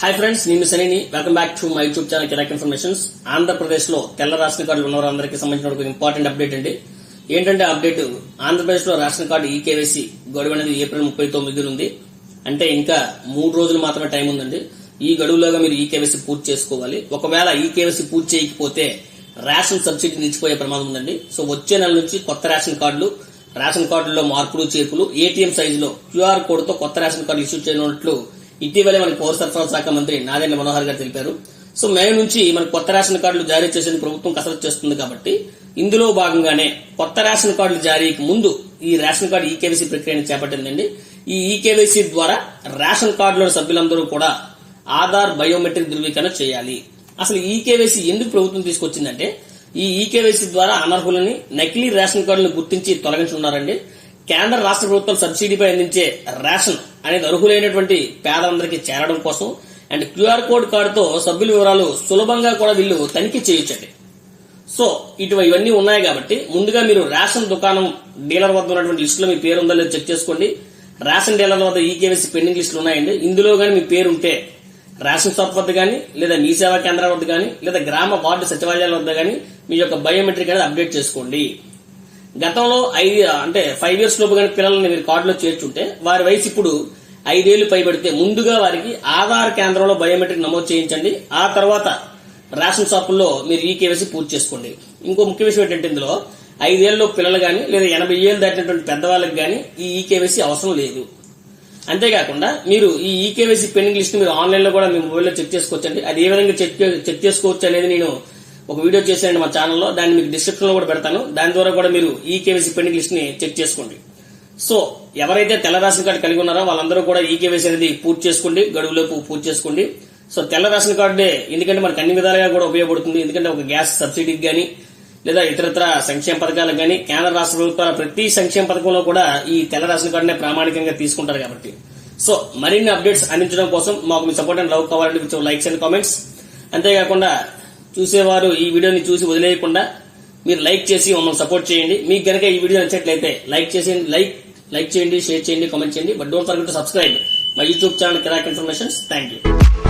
Hi friends నేను సనీని welcome back to my YouTube channel Kiraak informations ఆంధ్రప్రదేశ్లో తెల్ల ration కార్డులు ఉన్నవారు వారందరికీ సంబంధించిన ఒక ఇంపార్టెంట్ అప్డేట్ అండి. ఏంటంటే అప్డేట్ ఆంధ్రప్రదేశ్లో రేషన్ కార్డు ఈకేవైసీ గడువు అనేది ఏప్రిల్ ముప్పై తొమ్మిది ఉంది. అంటే ఇంకా మూడు రోజులు మాత్రమే టైం ఉందండి. ఈ గడువులోగా మీరు ఈకేవైసీ పూర్తి చేసుకోవాలి. ఒకవేళ ఈకేవైసీ పూర్తి చేయకపోతే రేషన్ సబ్సిడీ నిలిచిపోయే ప్రమాదం ఉందండి. సో వచ్చే నెల నుంచి కొత్త రేషన్ కార్డులు రేషన్ కార్డుల్లో మార్పులు చేర్పులు ఏటీఎం సైజులో క్యూఆర్ కోడ్తో కొత్త రేషన్ కార్డు ఇష్యూ చేయనున్నట్లు ఇటీవలే మన పౌర సరఫరాల శాఖ మంత్రి నాదెండ్ల మనోహర్ గారు తెలిపారు. సో మే నుంచి మనకు కొత్త రేషన్ కార్డులు జారీ చేసేందుకు ప్రభుత్వం కసరత్తు చేస్తుంది కాబట్టి ఇందులో భాగంగానే కొత్త రేషన్ కార్డులు జారీకి ముందు ఈ రేషన్ కార్డు ఈకేవైసీ ప్రక్రియను చేపట్టిందండి. ఈ ఈకేవైసీ ద్వారా రేషన్ కార్డులోని సభ్యులందరూ కూడా ఆధార్ బయోమెట్రిక్ ధృవీకరణ చేయాలి. అసలు ఈకేవైసీ ఎందుకు ప్రభుత్వం తీసుకొచ్చిందంటే ఈ ఈకేవైసీ ద్వారా అనర్హులని నకిలీ రేషన్ కార్డులను గుర్తించి తొలగించనున్నారండి. కేంద్ర రాష్ట్ర ప్రభుత్వం సబ్సిడీపై అందించే రేషన్ అనేది అర్హులైనటువంటి పేదలందరికీ చేరడం కోసం అండ్ క్యూఆర్ కోడ్ కార్డుతో సభ్యుల వివరాలు సులభంగా కూడా వీళ్ళు తనిఖీ చేయొచ్చండి. సో ఇటు ఇవన్నీ ఉన్నాయి కాబట్టి ముందుగా మీరు రేషన్ దుకాణం డీలర్ వద్ద ఉన్నటువంటి లిస్టులో మీ పేరు ఉందో లేదో చెక్ చేసుకోండి. రేషన్ డీలర్ వద్ద ఈకేవైసీ పెండింగ్ లిస్టులు ఉన్నాయండి. ఇందులో కానీ మీ పేరు ఉంటే రేషన్ షాప్ వద్ద కానీ లేదా మీ సేవా కేంద్రాల వద్ద కానీ లేదా గ్రామ వార్డు సచివాలయాల వద్ద కానీ మీ యొక్క బయోమెట్రిక్ అనేది అప్డేట్ చేసుకోండి. గతంలో ఐదు అంటే ఫైవ్ ఇయర్స్ లోపు కానీ పిల్లల్ని మీరు కార్డులో చేర్చుంటే వారి వయసు ఇప్పుడు ఐదేళ్ళు పైబడితే ముందుగా వారికి ఆధార్ కేంద్రంలో బయోమెట్రిక్ నమోదు చేయించండి. ఆ తర్వాత రేషన్ షాపుల్లో మీరు ఈ కేవైసీ పూర్తి చేసుకోండి. ఇంకో ముఖ్య విషయం ఏంటంటే ఇందులో ఐదేళ్ళు పిల్లలు కానీ లేదా ఎనభై ఏళ్ళు దాటినటువంటి పెద్దవాళ్ళకి కానీ ఈ ఈకేవైసీ అవసరం లేదు. అంతేకాకుండా మీరు ఈ ఈకేవైసీ పెండింగ్ లిస్ట్ మీరు ఆన్లైన్లో కూడా మీ మొబైల్లో చెక్ చేసుకోవచ్చండి. అది ఏ విధంగా చెక్ చెక్ చేసుకోవచ్చు అనేది నేను ఒక వీడియో చేశానండి మా ఛానల్లో దాన్ని మీకు డిస్క్రిప్షన్లో కూడా పెడతాను. దాని ద్వారా కూడా మీరు ఈకేవైసీ పెండింగ్ లిస్ట్ని చెక్ చేసుకోండి. సో ఎవరైతే తెల్ల రేషన్ కార్డు కలిగి ఉన్నారో వాళ్ళందరూ కూడా ఈకేవైసీ అనేది పూర్తి చేసుకోండి. గడువులోపు పూర్తి చేసుకోండి. సో తెల్ల రేషన్ కార్డే ఎందుకంటే మనకు అన్ని విధాలుగా కూడా ఉపయోగపడుతుంది. ఎందుకంటే ఒక గ్యాస్ సబ్సిడీకి కానీ లేదా ఇతరత్ర సంక్షేమ పథకాలకు కానీ కేంద్ర రాష్ట్ర ప్రభుత్వాల ప్రతి సంక్షేమ పథకంలో కూడా ఈ తెల్ల రేషన్ కార్డునే ప్రామాణికంగా తీసుకుంటారు కాబట్టి. సో మరిన్ని అప్డేట్స్ అందించడం కోసం మాకు మీ సపోర్ట్ అండ్ లవ్ కావాలంటే విత్ లైక్స్ అండ్ కామెంట్స్ అంతేకాకుండా చూసేవారు ఈ వీడియోని చూసి వదిలేయకుండా మీరు లైక్ చేసి మమ్మల్ని సపోర్ట్ చేయండి. మీకు గనక ఈ వీడియో నచ్చినట్లయితే లైక్ చేసేయండి లైక్ లైక్ చేయండి షేర్ చేయండి కామెంట్ చేయండి but don't forget to subscribe my YouTube channel Kiraak informations. Thank you